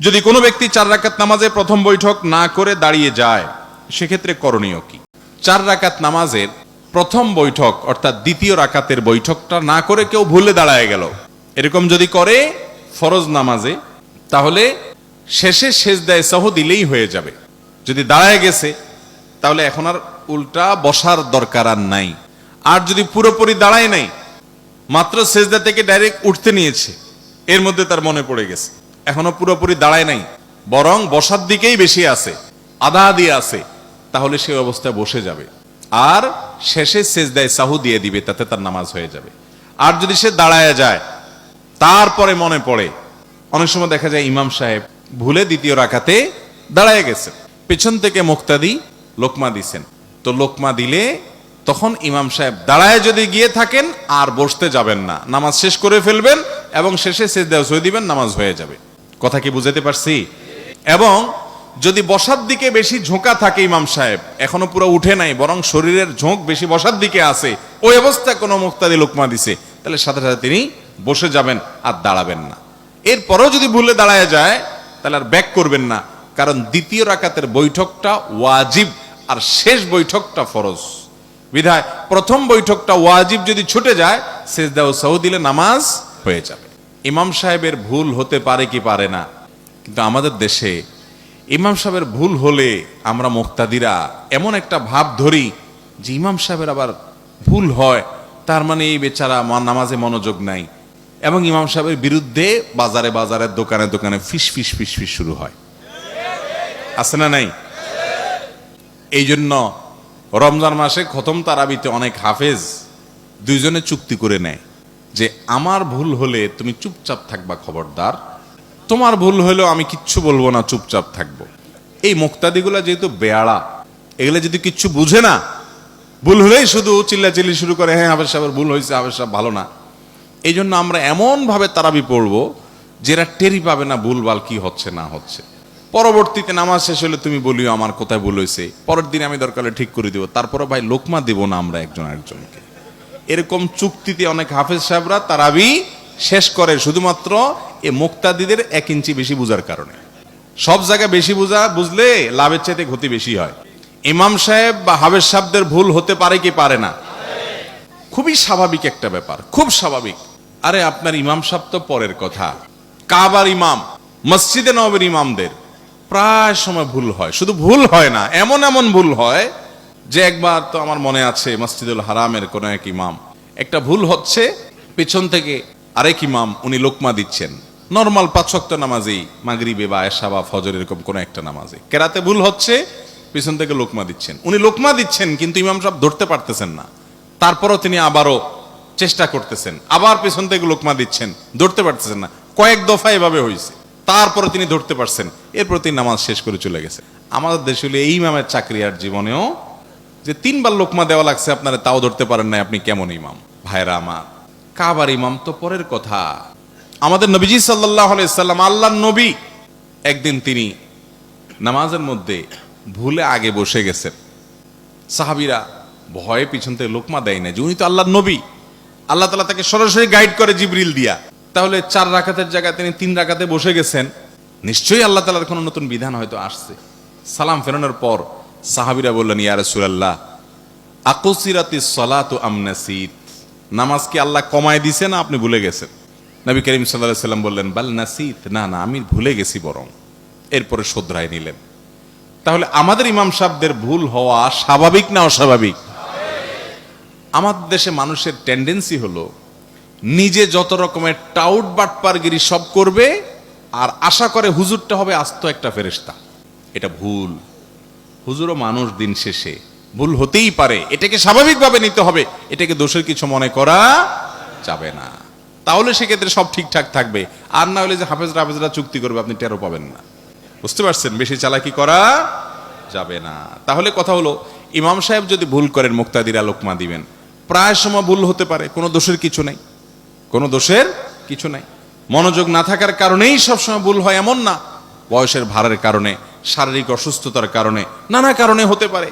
যদি কোনো ব্যক্তি চার রাকাত নামাজে প্রথম বৈঠক না করে দাঁড়িয়ে যায়, সেক্ষেত্রে করণীয় কি? চার রাকাত নামাজের প্রথম বৈঠক অর্থাৎ দ্বিতীয় রাকাতের বৈঠকটা না করে কেউ ভুলে দাঁড়ায় গেল। এরকম যদি করে ফরজ নামাজে, তাহলে শেষে শেষ দেয় সহ দিলেই হয়ে যাবে। যদি দাঁড়ায় গেছে, তাহলে এখন আর উল্টা বসার দরকার আর নাই। আর যদি পুরোপুরি দাঁড়ায় নাই, মাত্র সেজদা থেকে ডাইরেক্ট উঠতে নিয়েছে, এর মধ্যে তার মনে পড়ে গেছে। এখনও পুরোপুরি দাঁড়ায় নাই। বরং বসার দিকেই বেশি আছে, আধা আধি আছে, তাহলে সে অবস্থায় বসে যাবে। আর শেষে সেজদায় সাহু দিয়ে দিবে, তাতে তার নামাজ হয়ে যাবে। আর যদি সে দাঁড়ায় যায়, তারপরে মনে পড়ে। অনেক সময় দেখা যায় ইমাম সাহেব ভুলে দ্বিতীয় রাখাতে দাঁড়ায় গেছে পেছন থেকে মুক্তাদি লোকমা দিছেন। তো লোকমা দিলে তখন ইমাম সাহেব দাঁড়ায় যদি গিয়ে থাকেন, আর বসতে যাবেন না। নামাজ শেষ করে ফেলবেন এবং শেষে শেষ দেওয়া দিবেন, নামাজ হয়ে যাবে। কথা কি বুঝাতে পারছি? এবং যদি বসার দিকে বেশি ঝোঁকা থাকে ইমাম সাহেব, এখনও পুরো উঠে নাই, বরং শরীরের ঝোঁক বেশি বসার দিকে আছে, ওই অবস্থা কোনো মুক্তাদি লোকমা দিছে। তাহলে সাথে সাথে তিনি বসে যাবেন আর দাঁড়াবেন না। এরপরও যদি ভুলে দাঁড়ায় যায়, তাহলে আর ব্যাক করবেন না, কারণ দ্বিতীয় রাকাতের বৈঠকটা ওয়াজিব আর শেষ বৈঠকটা ফরজ। বিধায় প্রথম বৈঠকটা ওয়াজিব যদি ছুটে যায় শেষ দেও সহ দিলে নামাজ হয়ে যাবে। ইমাম সাহেবের ভুল হতে পারে কি পারে না, কিন্তু আমাদের দেশে ইমাম সাহেবের ভুল হলে আমরা মুক্তাদিরা এমন একটা ভাব ধরি যে ইমাম সাহেবের আবার ভুল হয়, তার মানে এই বেচারা নামাজে মনোযোগ নাই এবং ইমাম সাহেবের বিরুদ্ধে বাজারে বাজারে, দোকানে দোকানে ফিস ফিস ফিস ফিস শুরু হয়। আছে না নাই? এই জন্য রমজান মাসে খতম তারাবিতে অনেক হাফেজ দুইজনে চুক্তি করে নেয়। যে আমার ভুল হলে তুমি চুপচাপ থাকবা, খবরদার। তোমার ভুল হলেও আমি কিচ্ছু বলব না, চুপচাপ থাকব। এই মুক্তাদিগুলা যেহেতু বেয়াড়া, এগুলো যদি কিচ্ছু বুঝে না, ভুল হলেই শুধু চিল্লাচিল্লি শুরু করে হ্যাঁ হাফেজ সাহেবের ভুল হয়েছে হাফেজ সাহেব ভালো না। এই জন্য আমরা এমনভাবে তারাবি পড়ব যেটা টেরি পাবে না ভুলভাল কি হচ্ছে, না হচ্ছে। পরবর্তীতে নামাজ শেষ হলে তুমি বলিও, আমার কোথায় ভুল হয়েছে? পরের দিন আমি দরকার ঠিক করে দিব। তারপরে ভাই লোকমা দেব না আমরা একজন আরেকজনকে। এরকম চুক্তিতে অনেক হাফেজ সাহেবরা তারাবি শেষ করে শুধুমাত্র এ মুক্তাদিদের এক ইঞ্চি বেশি বুঝার কারণে। সব জায়গায় বেশি বুঝা বুঝলে লাভের চাইতে ক্ষতি বেশি হয়। ইমাম সাহেব বা হাফেজ সাহেবদের ভুল হতে পারে কি পারে না? খুবই স্বাভাবিক একটা ব্যাপার, খুব স্বাভাবিক। আরে আপনার ইমাম সাহেব তো পরের কথা। কাবার ইমাম, মসজিদে নবের ইমামদের। প্রায় সময় ভুল হয়, শুধু ভুল হয় না, এমন এমন ভুল হয় যে একবার তো আমার মনে আছে মসজিদুল হারামের কোন এক ইমাম। একটা ভুল হচ্ছে, পেছন থেকে আরেক ইমাম উনি লোকমা দিচ্ছেন। নর্মাল পাঁচক্ত নামাজেই, মাগরিবে বা এশা বা ফজর এরকম কোন একটা নামাজে। কেরাতে ভুল হচ্ছে, পিছন থেকে লোকমা দিচ্ছেন। উনি লোকমা দিচ্ছেন, কিন্তু ইমাম সাহেব ধরতে পারতেছেন না। তারপরও তিনি আবারও চেষ্টা করতেছেন। আবার পেছন থেকে লোকমা দিচ্ছেন, ধরতে পারতেছেন না। কয়েক দফা এভাবে হয়েছে তারপরে তিনি ধরতে পারছেন। এরপর তিনি নামাজ শেষ করে চলে গেছে। আমাদের দেশে এই ইমামের চাকরি আর জীবনেও যে তিনবার লোকমা দেওয়া লাগছে, আপনারা তাও ধরতে পারেন না আপনি কেমন ইমাম? ভাইরা আমার, কাবার ইমাম তো পরের কথা। আমাদের নবীজি সাল্লাহ সাল্লাম আল্লাহ নবী, একদিন তিনি নামাজের মধ্যে ভুলে আগে বসে গেছেন। সাহাবিরা ভয়ে পিছন থেকে লোকমা দেয় না যে উনি তো আল্লাহর নবী। আল্লাহ তালা তাকে সরাসরি গাইড করে জিবরিল দিয়া। তাহলে চার রাকাতের জায়গায় তিনি তিন রাকাতে বসে গেছেন। নিশ্চয়ই আল্লাহ তালার কোনো নতুন বিধান হয়তো আসছে। সালাম ফেরানোর পর সাহাবিরা বললেন, ইয়া রাসূলুল্লাহ, আকসিরাতি সলাতু আমনাসিত নামাজ কি আল্লাহ কমায় দিছে না আপনি ভুলে গেছেন? নবী করিম আলাইহি সাল্লাম বললেন, বাল নাসিত, না না, আমি ভুলে গেছি বরং। এরপরে শোধরায় নিলেন। তাহলে আমাদের ইমাম সাহেবদের ভুল হওয়া স্বাভাবিক না অস্বাভাবিক? আমাদের দেশে মানুষের টেন্ডেন্সি হলো, নিজে যত রকমের টাউট বাটপারগিরি সব করবে আর আশা করে হুজুরটা হবে আস্ত একটা ফেরেশতা। এটা ভুল। হুজুরও মানুষ দিন শেষে। ভুল হতেই পারে, এটাকে স্বাভাবিকভাবে নিতে হবে। এটাকে দোষের কিছু মনে করা যাবে না। তাহলে সেক্ষেত্রে সব ঠিকঠাক থাকবে। আর না হলে যে হাফেজরা হাফেজরা চুক্তি করবে, আপনি টেরো পাবেন না। বুঝতে পারছেন? বেশি চালাকি করা যাবে না। তাহলে কথা হলো, ইমাম সাহেব যদি ভুল করেন, মুক্তাদিরা লোকমা দিবেন। প্রায় সময় ভুল হতে পারে, কোনো দোষের কিছু নাই। কোনো দোষের কিছু নাই। মনোযোগ না থাকার কারণেই সবসময় ভুল হয়, এমন না। বয়সের ভারের কারণে শারীরিক অসুস্থতার কারণে। নানা কারণে হতে পারে।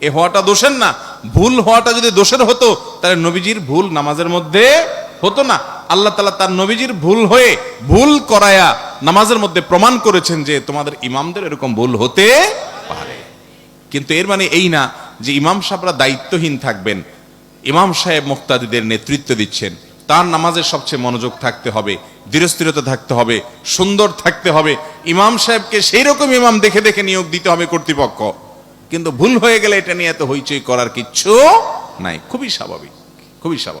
এ হওয়াটা দোষের না। ভুল হওয়াটা যদি দোষের হতো, তাহলে নবীজির ভুল নামাজের মধ্যে হতো না। আল্লাহ তালা তার নবীজির ভুল হয়ে ভুল করায়া নামাজের মধ্যে প্রমাণ করেছেন যে তোমাদের ইমামদের এরকম ভুল হতে পারে। কিন্তু এর মানে এই না যে ইমাম সাহেবরা দায়িত্বহীন থাকবেন। ইমাম সাহেব মুক্তাদিদের নেতৃত্ব দিচ্ছেন। তার নামাজের সবচেয়ে মনোযোগ থাকতে হবে, ধীরস্থিরতা থাকতে হবে, সুন্দর থাকতে হবে। ইমাম সাহেবকে সেই রকম ইমাম দেখে দেখে নিয়োগ দিতে হবে কর্তৃপক্ষ। কিন্তু ভুল হয়ে গেলে এটা নিয়ে এত হইচই করার কিচ্ছু নাই। খুবই স্বাভাবিক খুবই স্বাভাবিক।